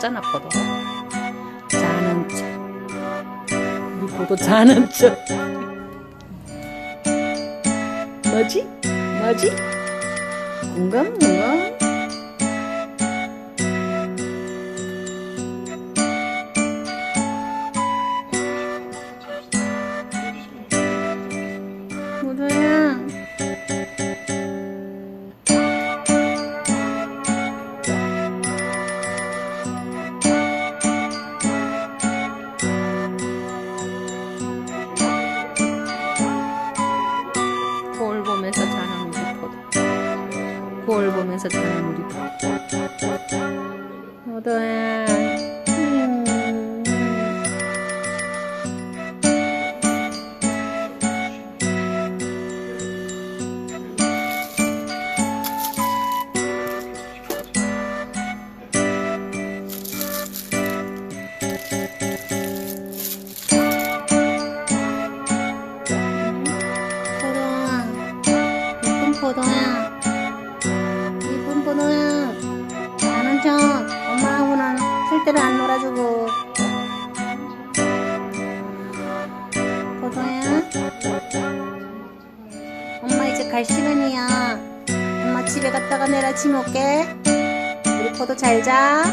포도 자는 척. 포도 자는 척. 뭐지? 뭐지? 궁금궁금 포도야 보면서 자는 우리 포도 거울 보면서 자는 우리 포도 포도야 음. 포도야 이쁜 포도야 자는 척 엄마하고는 절대로 안 놀아주고 포도야. 엄마 이제 갈 시간이야. 엄마 집에 갔다가 내일 아침에 올게. 우리 포도 잘자